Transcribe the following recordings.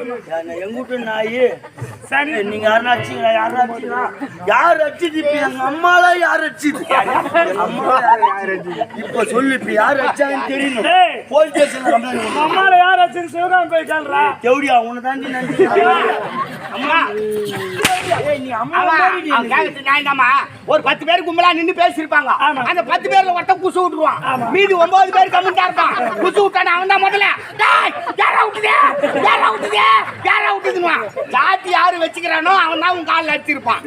போச்சு நாய் சரி. நீங்க யாரும் அடிச்சீங்களா யாரும் அடிச்சீங்களா யார் அடிச்சது இப்ப? எங்க யார் அடிச்சது எங்க அம்மா இப்ப சொல்லு இப்ப யார் அடிச்சாங்கன்னு தெரியணும். போலீஸ் ஸ்டேஷன்ல கம்ப்ளைண்ட் பண்ணு அம்மால யார் வச்சு சிவகாமி போயிட்டான்றா தேவடியா உன்னை தாண்டி நன்றி அம்மா. நீ அம்மா. ஒரு பத்து பேர் கும்பலா நின்னு பேசியிருப்பாங்க. ஆமா. அந்த பத்து பேர்ல ஒருத்தன் குசு விட்டுருவான் மீதி ஒன்பது பேர் கம்மிட்டா இருப்பான். குசு விட்டான அவன் தான் முதல்ல யாரா விட்டுதே யாரா விட்டுதே யாரா விட்டுதுன்னுவான் ஜாதி யாரு வச்சுக்கிறானோ அவன் தான் உன் காலில் அடிச்சிருப்பான்.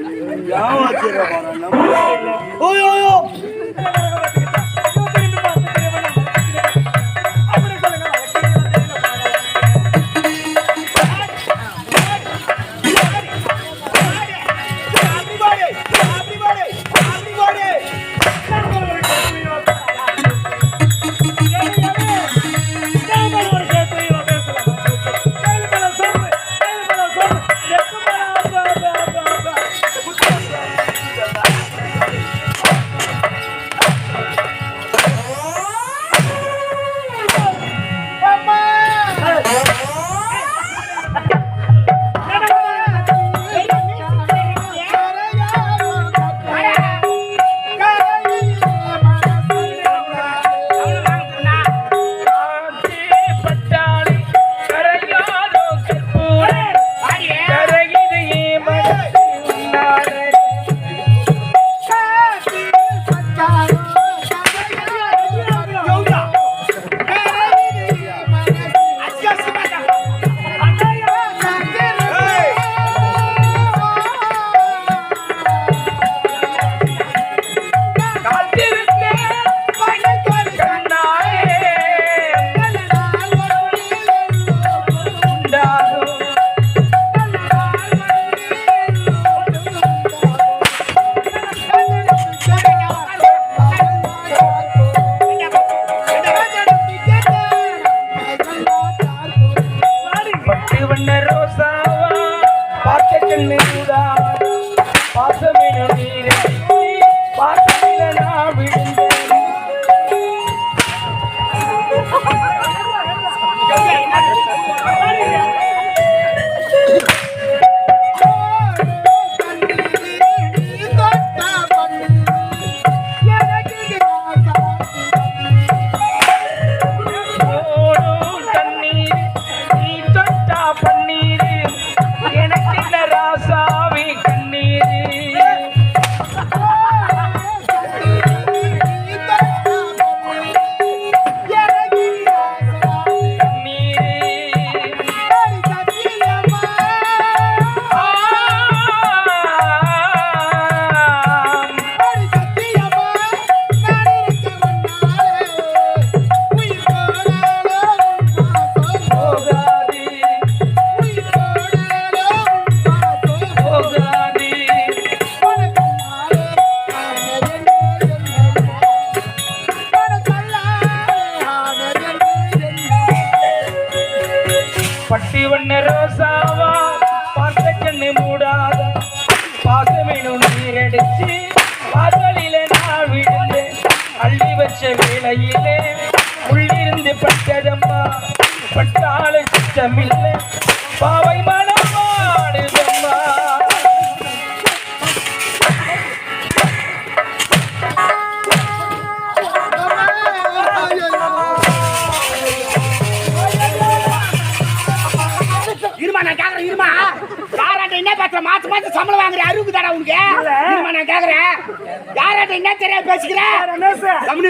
பட்டு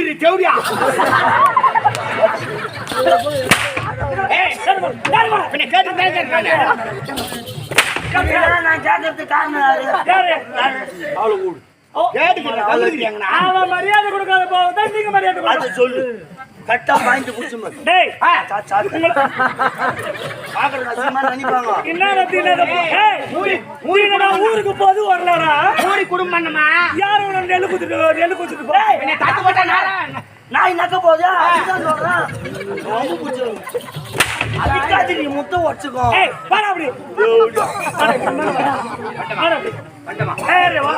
கம்யூனிட்டி தேவடியா பின்ன கேட்டு நான் கேட்கறதுக்கு காரணம் யாரு? கேட்டுக்கிறேன், மரியாதை கொடுக்காத போவதான் நீங்க மரியாதை. சொல்லு. கட்டா பாயிண்ட் நினைப்பாங்க. என்ன ரத்தி ஊருக்கு போது வரலடா கூடி குடும்பம் பண்ணமா யாரு உனக்கு நெல்லு குத்துட்டு நெல்லு குத்துட்டு போ? என்னை தட்டு போட்டா நாரா? நாய் நக்க போதா அதுதான் சொல்றேன். ரொம்ப நீ முட்டை உடச்சுக்கோ. ஏய் அப்படி. வா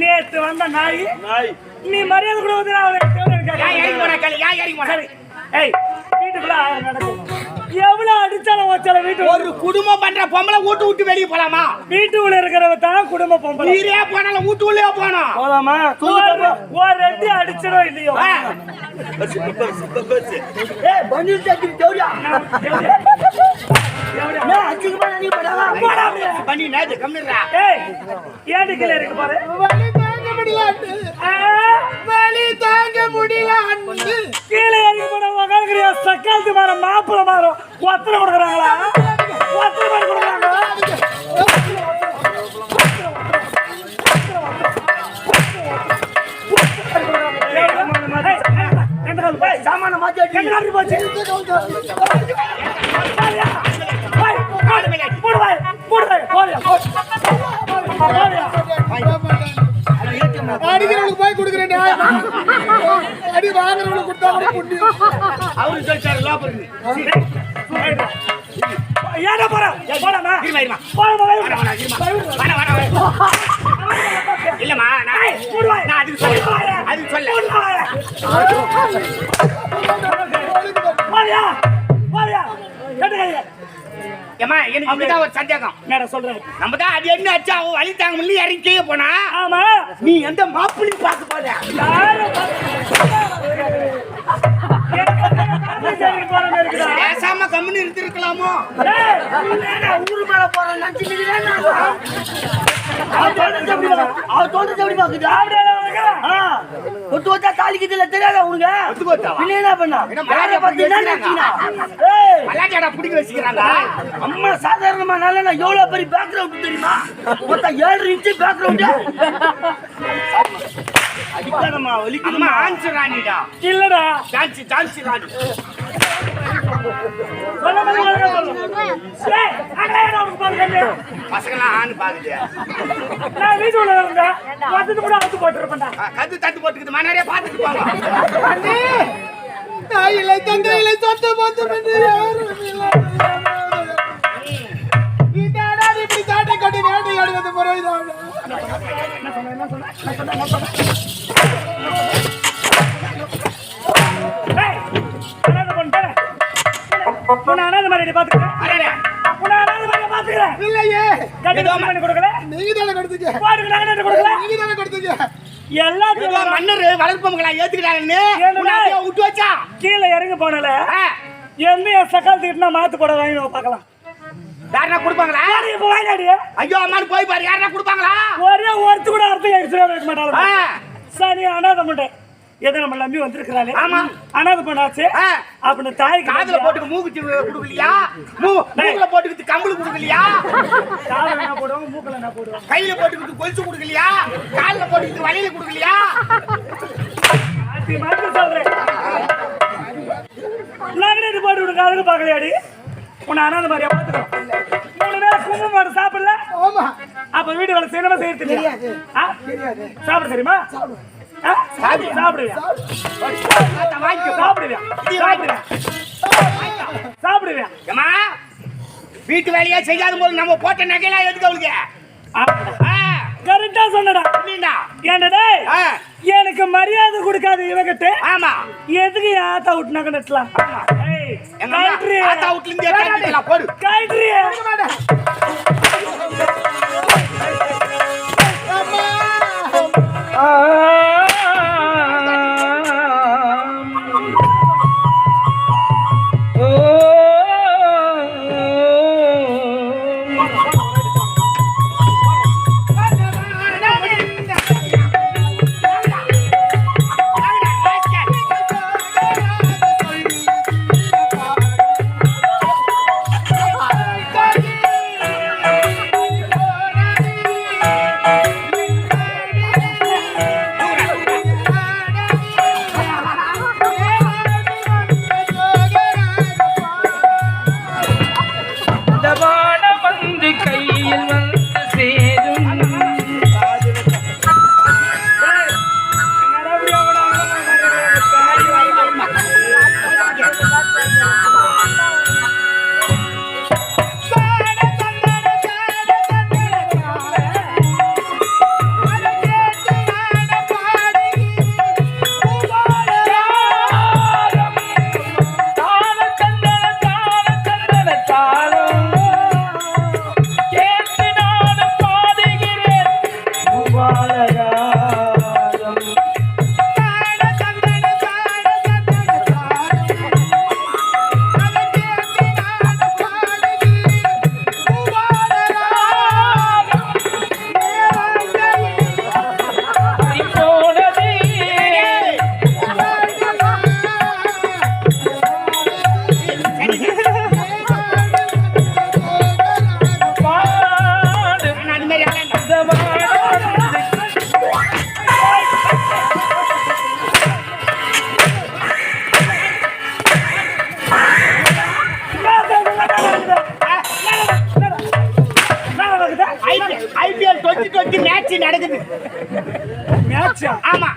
நேத்து வந்த நாய் நீ மரியாதை கொடுவது நான் அவனுக்கு தேவைன்னு ஏன் இறங்கி ஏய், வீட்டுக்குள்ள நடக்கும். எவ்வளவு அடிச்சாலும் வச்சாலும் வீட்டு ஒரு குடும்பம் பண்ற பொம்பளை வீட்டு விட்டு வெளியே போலாமா வீட்டுக்குள்ள இருக்கிறவ தான் குடும்ப பொம்பளை நீரே போனாலும் வீட்டு உள்ளே போனோம் போலாமா? ஒரு ரெட்டி அடிச்சிடும் இல்லையோ ஆ. Bus, bus, bus, bus. ஏய், பன்னீர் சட்னி தேவையா? ஏன் அசிங்கமா நினைக்க மாட்டாங்க? போடா அப்படியே. பண்ணி நேத்து கம்மிடுறா ஏய் ஏன் கீழே இருக்கு பாரு முடியல வலி தாங்க முடியல கீழே இறங்கி போன உக்காந்துக்கிறியா சக்காலத்து மரம் மாப்பிள மரம் ஒத்தனை கொடுக்குறாங்களா ஒத்தனை மாதிரி கொடுக்குறாங்க சாமான மாத்தி அடி. அடிக்கிறவனுக்கு போய் கொடுக்குறேன் அடி வாங்குறவனுக்கு கொடுத்தா கூட புண்ணியம். அவரு சொல்லிட்டாரு லோபருக்கு ஏடா போற? போலாமா இருமா இருமா. வேணா இருமா. வேணா வேணா வேணா இல்லம்மா நான் நான் அதுக்கு சொல்ல அதுக்கு சொல்ல ஏமா எனக்கு இப்படிதான் ஒரு சந்தேகம். சொல்றேன் நம்ம தான் அது என்ன அச்சா அவன் வழி தாங்க முடியல இறங்கி போனா ஆமா. நீ எந்த மாப்பிள்ளி பார்க்க போற பேசாம கம்முன்னு இருந்திருக்கலாமோ? ஊரு மேல போறேன் ஒட்டா தாளிக்குது இல்ல தெரியாதா உனக்கு என்ன பண்ணா பிடிக்க வச்சுக்கிறாங்க? அம்மா சாதாரணமா நல்லா எவ்வளவு பெரிய பேக்ரவுண்ட் தெரியுமா? மொத்தம் ஏழு இன்ச்சு பேக்ரவுண்ட் அடிக்காதம்மா அம்மா வலிக்குதுமா ஆன்சர் ராணிடா. இல்லடா. ஜான்சி ஜான்சி ராணி? பசங்களாம் ஆண் பாக்குது வீட்டுக்குள்ள இருந்தேன். வந்துட்டு கூட அவுத்து போட்டிருப்பேன்டா. ஆ, கத்து தட்டு போட்டுக்குது போங்க. தாயிலை யாரும் இப்படி கட்டி முறைதான். ஏய், அனாதை மாதிரி பாத்துக்கிறேன். அனாதை மாதிரி பாத்துக்கிறேன். இல்லையே கட்டி கொடுக்கல. நீங்க தானே கொடுத்தீங்க பாட்டுக்கு நட்டு கொடுக்கல. நீங்க தானே கொடுத்தீங்க எல்லாத்தையும் மன்னர் வளர்ப்பவங்களா அப்படியே விட்டு வச்சா கீழே இறங்கி போனல என்ன சக்காலத்துக்கிட்டு நான் மாத்து போட வாங்கி பார்க்கலாம் யாருன்னா கொடுப்பாங்களா? யாரு இப்ப வாங்கினாடி ஐயோ அம்மானு போய் பாரு. யாருன்னா கொடுப்பாங்களா? ஒரே ஒருத்து கூட அர்த்தம் எக்ஸ்ட்ரா வைக்க மாட்டாங்க சரி அனாதை பண்ணேன் எதை நம்ம நம்பி வந்திருக்கிறாளே. ஆமா. அனாதை பண்ணாச்சு. அப்படின்னு தாய்க்கு காதுல போட்டுக்க மூக்குத்தி கொடுக்கலையா? மூக்குல போட்டுக்கிட்டு கம்பளி கொடுக்கலையா? காதுல என்ன போடுவாங்க? மூக்கல என்ன போடுவாங்க? கையில போட்டுக்கிட்டு கொலுசு கொடுக்கலையா? கால்ல போட்டுக்கிட்டு வலையில கொடுக்கலையா? சொல்றேன். போட்டு விடுங்க அதுக்கு பார்க்கலையாடி? உன்னை அனாதை மாதிரியா பார்த்துக்கோ மூணு நேரம் குங்குமம் மாடு சாப்பிடல? ஆமா. அப்ப வீடு வேலை செய்யணுமா செய்ய தெரியாது. சாப்பிட தெரியுமா? சாப்பிடுவியா? சாப்பிடுவியா? சாப்பிடுவியா? சாப்பிடுவியா? ஏம்மா? வீட்டு வேலையா செய்யாத போது நம்ம போட்ட நகையெல்லாம் எதுக்கு அவளுக்கு? ஆ, கரெக்டா சொன்னடா? என்னடா ஆ, எனக்கு மரியாதை கொடுக்காது இவகிட்ட ஆமா. எதுக்கு என் ஆத்தா விட்டுனாக்க நெட்டலாம்? ஏய், எங்க அம்மா கழட்டுறி. தாத்தா வீட்டுல மேட்சா ஆமா.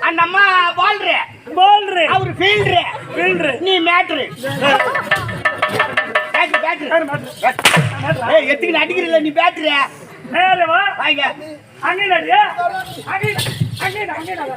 அந்த அம்மா பால்ரு பால்ரு அவர் ஃபீல்டரு ஃபீல்டரு நீ மேட்ரு பேட்ரு பேட்ரு ஏய் எத்துக்கு அடிக்கிறல நீ பேட்ரு நேரமா வாங்க. அங்கே அங்கே அங்கே அங்கே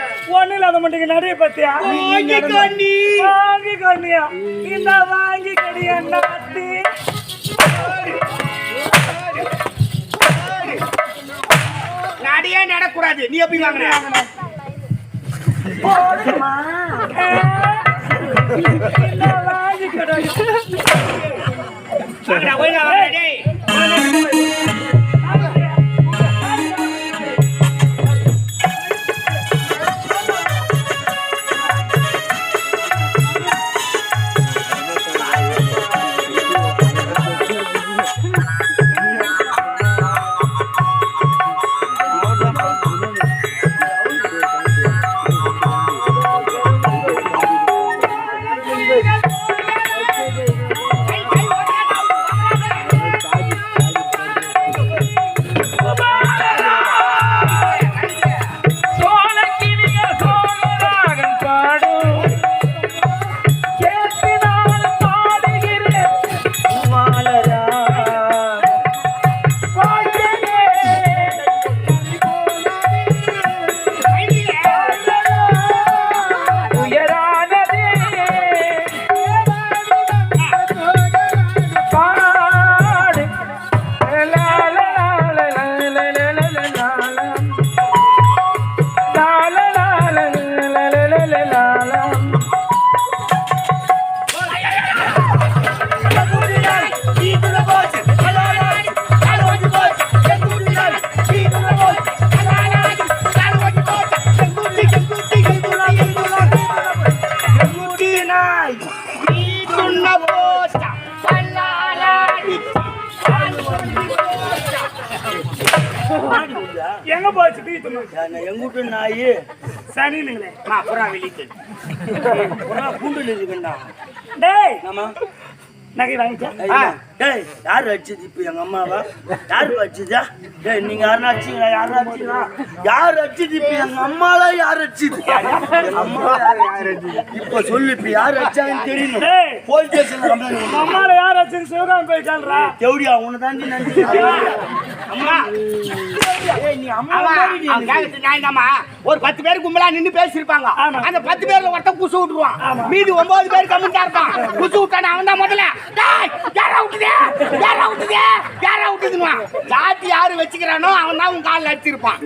ஒண்ணு இல்லாத மட்டுக்கு நடுவு பத்தியா? வாங்கிக்கோ நீ. வாங்கி கொண்டியா இந்த வாங்கி கடியா நாத்தி நடியே நடக்கூடாது. நீ எப்படி வாங்குற? போடுமா? இந்த வாங்கி கடியா எங்க போச்சு எங்க வீட்டு நாய். சனிங்களே அம்மா, புறா வெளியிட்டு. கூண்டுல இருக்குண்டா டேய்! ஆமா. நகை வாங்கிட்டா ஐயா, டேய் யார் அடிச்சது இப்ப எங்க அம்மாவா? யாரு அடிச்சதா டேய் நீங்க யாரும் அடிச்சீங்களா யாரும் அடிச்சீங்களா யார் அடிச்சது இப்ப எங்க அம்மால யார் அடிச்சது அடிச்சது? இப்ப சொல்லு இப்ப யார் அடிச்சாங்கன்னு தெரியணும் டேய்! போலீஸ் ஸ்டேஷன்ல கம்ப்ளைண்ட் யார் வச்சு சிவகாமி போய் சொல்றா தேவடியா உன்னை தாண்டி நன்றி அம்மா, ஏய் நீ அம்மா அவன் மாதிரி அவன் கேட்கறது நியாயம்தாம்மா. ஒரு பத்து பேர் கும்பலா நின்னு பேசியிருப்பாங்க. அந்த பத்து பேர்ல ஒருத்தன் குசு விட்டுருவான். மீதி ஒன்பது பேர் கம்மிட்டா இருப்பான். குசு விட்டானே அவன் தான் முதல்ல. டேய், யாரா விட்டுதே? யாரா விட்டுதே? யாரா விட்டுதுன்னுவான். ஜாதி யாரு வச்சுக்கிறானோ அவன் தான் உன் காலில் அடிச்சிருப்பான்?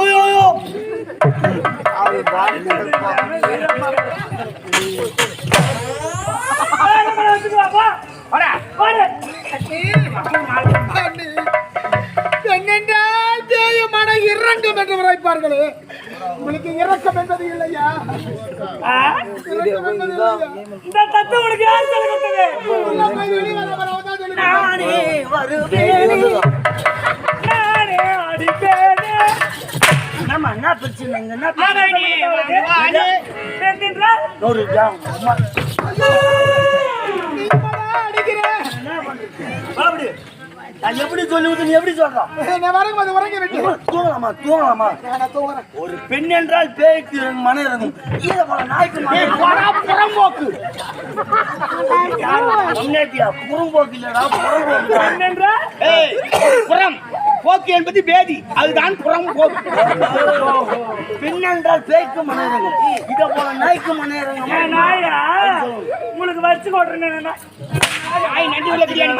ஓயோ ஓயோ வரா என்னென்றால் இரங்கம் என்று உரைப்பார்களே உங்களுக்கு இரக்கம் என்பது இல்லையா? இந்த தத்துவம் உனக்கு நம்ம என்ன பிரச்சனை என்ன பிரச்சனை அடிக்கிறேன் நான் எப்படி சொல்லி விட்டு நீ எப்படி சொல்றான்? நான் வரங்க அது உறங்கி விட்டு தூங்கலாமா தூங்கலாமா? நான் தூங்குறேன். ஒரு பெண் என்றால் பேய்க்கு மன இறங்கும். கீழே நாய்க்கு மன. போடா, புறம்போக்கு. முன்னேற்றியா புறம்போக்கு இல்லடா புறம்போக்கு. என்றால்? புறம். போக்கு என்பது வேதி. அதுதான் புறம் போக்கு. பின்னென்றால் பேய்க்கு மனையிறங்கும் இதை போல நாய்க்கு மனையிறங்கும் நாயா? உங்களுக்கு வச்சு கொட்டுறேன் நாய் நன்றி உள்ள பிரியாணி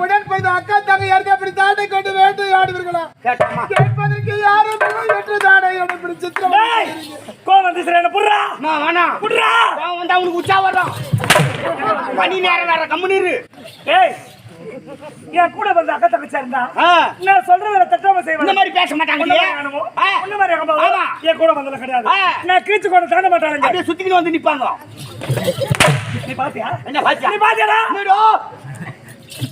உடன் பிறந்த அக்கா தங்க யாருக்கு அப்படி தாண்டை கொண்டு வேட்டையாடுவீர்களா கேட்பதற்கு யாரும் வெற்று தாடை அப்படி சித்திரம் கோவம் வந்து புடுறா? நான் வேணா புடுறா? வந்தா உனக்கு உச்சா வர்றான் மணி நேரம் வேற கம்முனு இரு. ஏய் என் கூட வந்து அக்கா தங்கச்சி இருந்தா. நான் சொல்றத தட்டாம செய்வேன் இந்த மாதிரி பேச மாட்டாங்க இல்லையா? மாதிரி? ஆமா. என் கூட வந்ததுல கிடையாது. நான் கீச்சு கொண்டு தாண்ட மாட்டானுங்க அப்படியே சுத்திக்கிட்டு வந்து நிப்பாங்க நீ பாத்தியா என்ன பாத்தியா நீ பாத்தியாடா?